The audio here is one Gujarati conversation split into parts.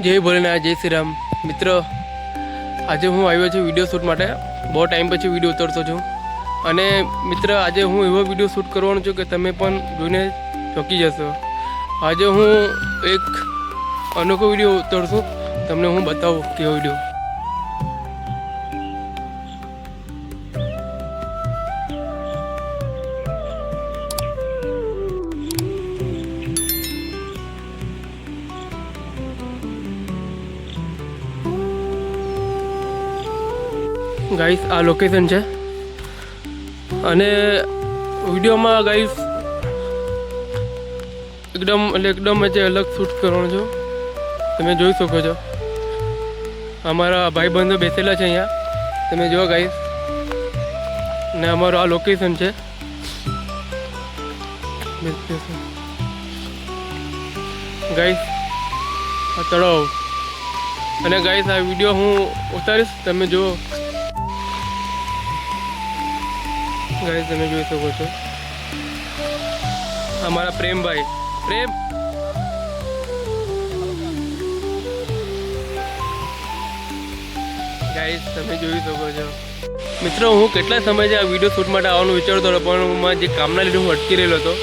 જય ભોલેનાથ, જય શ્રી રામ મિત્ર, આજે હું આવ્યો છું વીડિયો શૂટ માટે. બહુ ટાઈમ પછી વીડિયો ઉતરતો છું. અને મિત્ર, આજે હું એવો વીડિયો શૂટ કરવાનો છું કે તમે પણ જોઈને ચોંકી જશો. આજે હું એક અનોખો વીડિયો ઉતરશું. તમને હું બતાવું કેવો વીડિયો ગાઈસ આ લોકેશન છે. અને વિડીયોમાં ગાઈસ એકદમ, એટલે એકદમ જે અલગ શૂટ કરવાનો છો. તમે જોઈ શકો છો. અમારા ભાઈબંધો બેસેલા છે અહીંયા. તમે જુઓ ગાઈસ ને અમારું આ લોકેશન છે. ગાઈસ આ તળાવ. અને ગાઈસ આ વીડિયો હું ઉતારીશ. તમે જુઓ. ગાઈસ, તમે જોઈ શકો છો. અમારા પ્રેમભાઈ. પ્રેમ! ગાઈસ, તમે જોઈ શકો છો. મિત્રો, હું કેટલા સમયથી આ વીડિયો શૂટ માટે આવવાનું વિચારતો હતો, પણ હું જે કામના લીધે હું અટકી રહેલો હતો.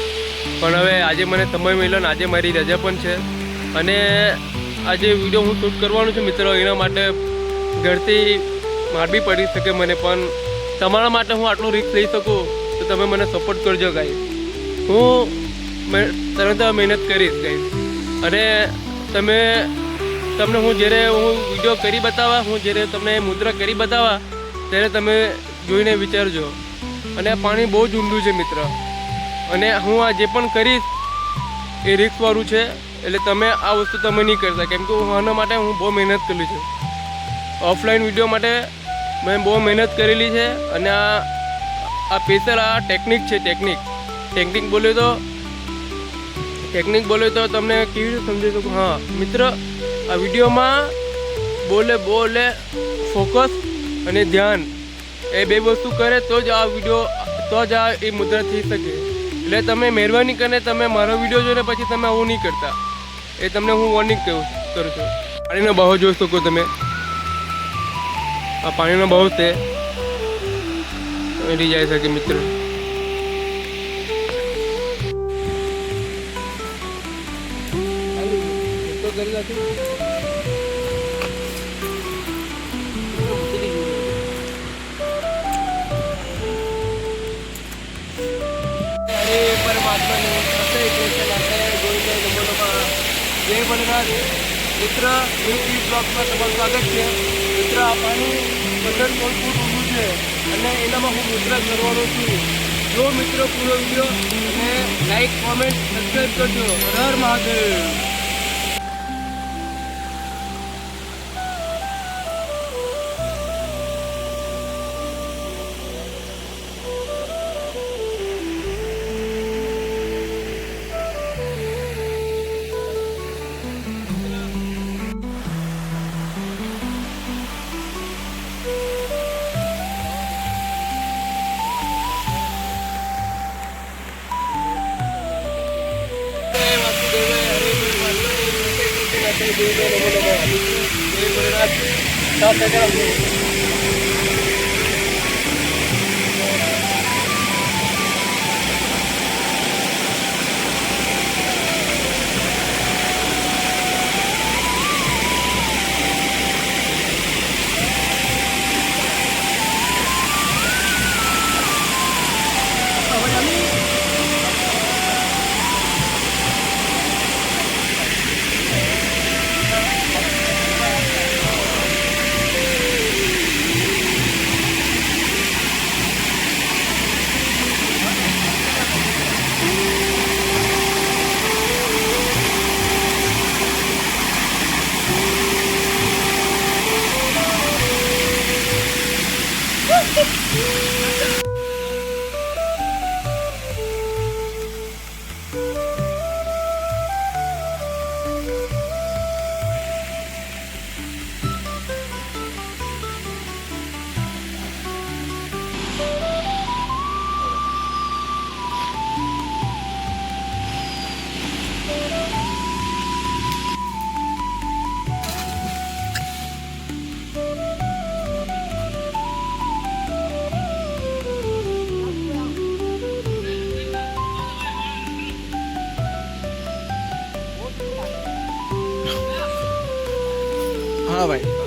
પણ હવે આજે મને સમય મળ્યો ને આજે મારી રજા પણ છે. અને આજે વીડિયો હું શૂટ કરવાનું છું મિત્રો, એના માટે ઘરથી માર બી પડી શકે મને પણ. તમારા માટે હું આટલું રિસ્ક લઈ શકું, તો તમે મને સપોર્ટ કરજો ગાઈ હું તરત મહેનત કરીશ ગાઈ અને તમે, તમને હું જ્યારે હું વીડિયો કરી બતાવવા હું જ્યારે તમને મુદ્રા કરી બતાવવા ત્યારે તમે જોઈને વિચારજો. અને પાણી બહુ જ ઊંડું છે મિત્ર. અને હું આ જે પણ કરીશ, એ રિસ્કવાળું છે. એટલે તમે આ વસ્તુ તમે નહીં કરતા. કેમ કે હું આના માટે હું બહુ મહેનત કરેલી છે. ઓફલાઈન વીડિયો માટે મેં બહુ મહેનત કરેલી છે અને આ આ સ્પેશિયલ આ ટેકનિક છે, ટેકનિક. ટેકનિક બોલ્યો તો, ટેકનિક બોલ્યો તો તમને કેવી રીતે સમજી શકું? હા, મિત્ર, આ વિડીયોમાં બોલે બોલે ફોકસ અને ધ્યાન એ બે વસ્તુ કરે તો જ આ વીડિયો, તો જ આ એ મુદ્રા થઈ શકે. એટલે તમે મહેરબાની કરીને તમે મારો વીડિયો જોઈને પછી તમે આવું નહીં કરતા. એ તમને હું વોર્નિંગ કહું કરું છું. પાણીનો બહાવ જોઈ શકો તમે. આ પાણીનો બહુ છે એરી જાય શકે મિત્ર. અરે પરમાત્મા ને અસય કૃષ્ણ અસય ગોવિંદ નમો જય ભોલેનાથ મિત્ર યુટ્યુબ બ્લોગમાં તમારું સ્વાગત છે. મિત્ર આ પાણી પંદર સોળ છે અને એનામાં હું મિત્ર કરવાનો છું. જો મિત્રો પૂરો વીડિયો, અને લાઈક કોમેન્ટ સબસ્ક્રાઈબ કરજો. હર મહાદેવ. তার থেকে જય ગોવિંદ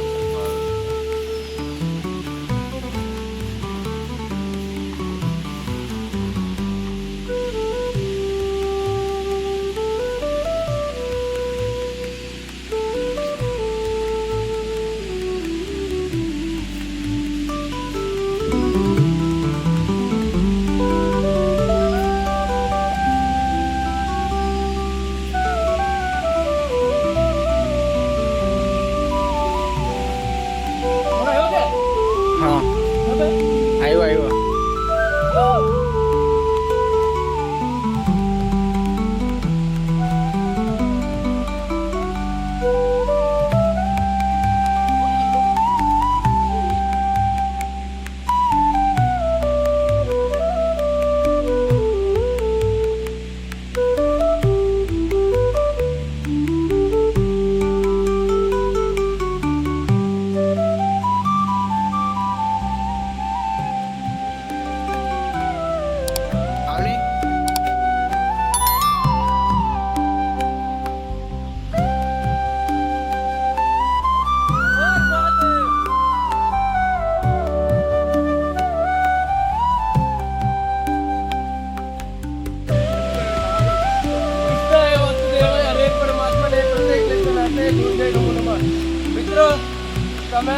તમે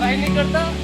અહીં નહીં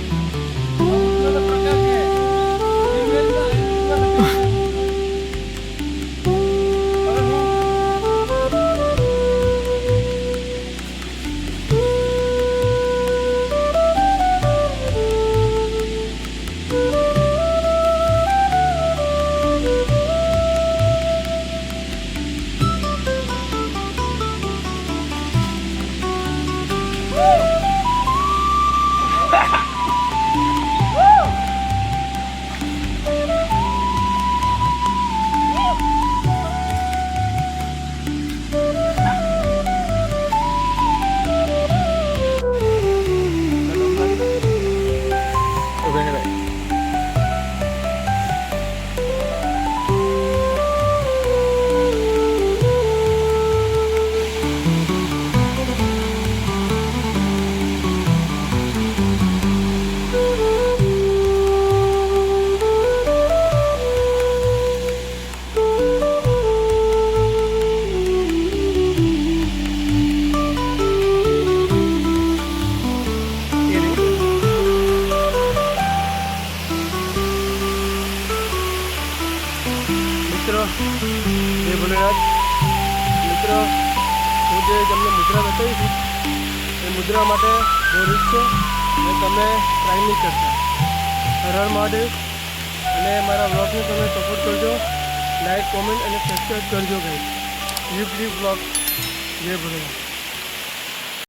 મુદ્રા બતાવી છું. એ મુદ્રા માટે રીત છે અને તમે ટ્રાય નહીં કરતા હર હર મહાદેવ. અને મારા બ્લોગને તમે સપોર્ટ કરજો. લાઈક કોમેન્ટ અને સબસ્ક્રાઈબ કરજો ભાઈ. યુ બ્લોગ જય ભોલેનાથ.